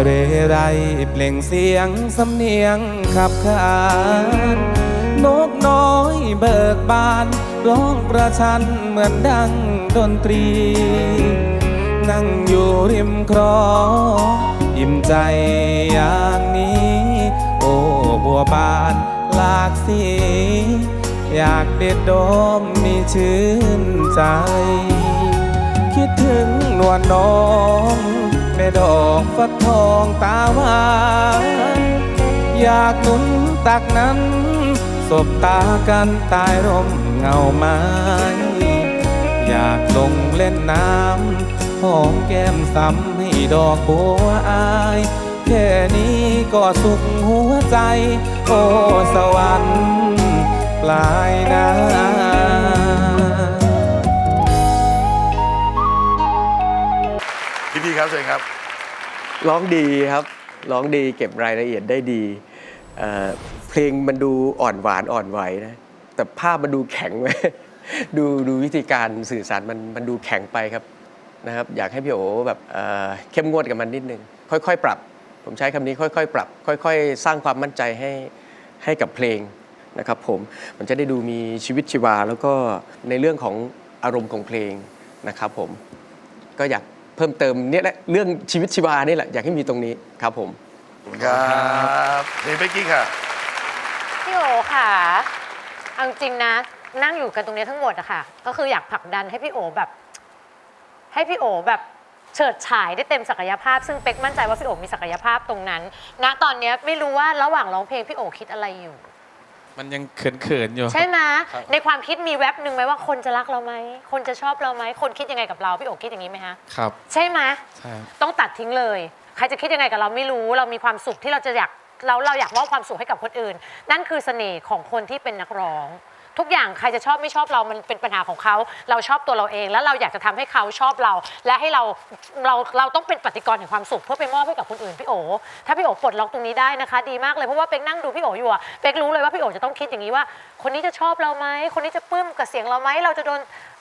เรไรเปล่งเสียงสำเนียงขับขานนกน้อยเบิกบาน ร้องประชันเหมือนดังดนตรี นั่งอยู่ริมคลองอิ่มใจอย่างนี้ โอ้บัวบานหลากสี อยากเด็ดดมมีชื่นใจ คิดถึงนวลน้อง ดอกฟักทองตาหวานอยากหนุนตักนั้น สบตากันตายร่มเงาไม้อยากลงเล่นน้ำหอมแก้มซ้ำให้ดอกบัวอายแค่นี้ก็สุขหัวใจ โอ้สวรรค์ปลายนาพี่พี่ครับเชิญครับ ร้องดีครับร้องดีเก็บรายละเอียดได้ดีเเพลงมันดูอ่อนหวานอ่อนไหวนะแต่ภาพมันดูแข็งไปดูดูวิธีการสื่อสารมันมันดูแข็งไปครับนะครับ อยากให้พี่โอแบบเเข้มงวดกับมันนิดนึงค่อยๆ ปรับ ผมใช้คำนี้ค่อยๆ ปรับ ค่อย ๆ สร้างความมั่นใจให้ให้กับเพลงนะครับผมมันจะได้ดูมีชีวิตชีวา แล้วก็ในเรื่องของอารมณ์ของเพลงนะครับผมก็อยาก เพิ่มเติมเนี่ยแหละเรื่องชีวิตชีวานี่แหละอยากให้มีตรงนี้ครับผมขอบคุณครับนี่เบกกี้ค่ะ พี่โอค่ะเอาจริงๆนะ นั่งอยู่กันตรงนี้ทั้งหมดอะค่ะ ก็คืออยากผลักดันให้พี่โอแบบ ให้พี่โอแบบเฉิดฉายได้เต็มศักยภาพ ซึ่งเป๊กมั่นใจว่าพี่โอมีศักยภาพตรงนั้นณตอนเนี้ยไม่รู้ว่าระหว่างร้องเพลงพี่โอคิดอะไรอยู่ มันยังเขินๆอยู่ ใช่ไหมครับในความคิดมีแว็บหนึ่งไหมว่าคนจะรักเราไหม คนจะชอบเราไหม คนคิดยังไงกับเรา พี่โอคิดอย่างนี้ไหมฮะ ครับ ใช่ไหมใช่ครับต้องตัดทิ้งเลย ใครจะคิดยังไงกับเราไม่รู้ เรามีความสุขที่เราจะอยาก เราเราอยากมอบความสุขให้กับคนอื่น นั่นคือเสน่ห์ของคนที่เป็นนักร้อง ทุกอย่างใครจะชอบไม่ชอบเรามันเป็นปัญหาของเขาเราชอบตัวเราเอง แล้วเราอยากจะทำให้เขาชอบเรา และให้เราเราเราต้องเป็นปฏิกรณ์แห่งความสุขเพื่อไปมอบให้กับคนอื่นพี่โอถ้าพี่โอปลดล็อกตรงนี้ได้นะคะ ดีมากเลยเพราะว่าเป็กนั่งดูพี่โออยู่อะเป็กรู้เลยว่าพี่โอจะต้องคิดอย่างนี้ว่า คนนี้จะชอบเราไหมคนนี้จะปลื้มกับเสียงเราไหมเราจะโดน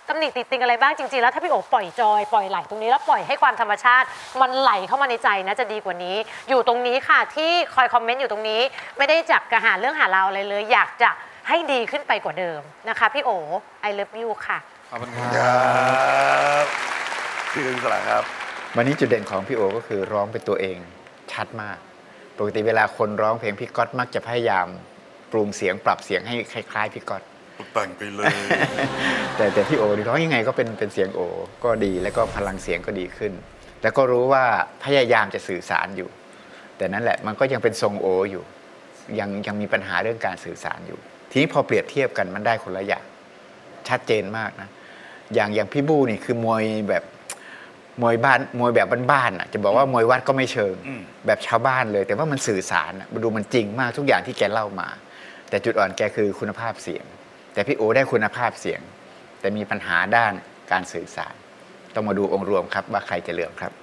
ตำหนิติดติงอะไรบ้างจริงๆแล้วถ้าพี่โอปล่อยจอยปล่อยไหลตรงนี้แล้วปล่อยให้ความธรรมชาติ มันไหลเข้ามาในใจนะจะดีกว่านี้ อยู่ตรงนี้ค่ะที่คอยคอมเมนต์อยู่ตรงนี้ ไม่ได้จับกระหาเรื่องหาเราอะไรเลย อยากจะ ให้ดีขึ้นไปกว่าเดิมนะคะ พี่โอ I love you ค่ะ ขอบคุณคครัรับบพี่กฤษณะครับ วันนี้จุดเด่นของพี่โอก็คือร้องเป็นตัวเองชัดมาก ปกติเวลาคนร้องเพลงพี่ก๊อตมักจะพยายามปรุงเสียงปรับเสียงให้คล้ายๆพี่ก๊อต แต่งไปเลย แต่แต่พี่โอนี่ร้องยังไงก็เป็นเป็นเสียงโอก็ดีแล้วก็พลังเสียงก็ดีขึ้น แล้วก็รู้ว่าพยายามจะสื่อสารอยู่ แต่นั่นแหละมันก็ยังเป็นทรงโออยู่ ยังยังมีปัญหาเรื่องการสื่อสารอยู่ ทีนี้พอเปรียบเทียบกันมันได้คนละอย่างชัดเจนมากนะ อย่างอย่างพี่บู้นี่คือมวยแบบมวยบ้านมวยแบบบ้านๆอะจะบอกว่ามวยวัดก็ไม่เชิงอืมแบบชาวบ้านเลย แต่ว่ามันสื่อสารอะมันดูมันจริงมากทุกอย่างที่แกเล่ามา แต่จุดอ่อนแกคือคุณภาพเสียง แต่พี่โอได้คุณภาพเสียง แต่มีปัญหาด้านการสื่อสาร ต้องมาดูองค์รวมครับว่าใครจะเลือกครับ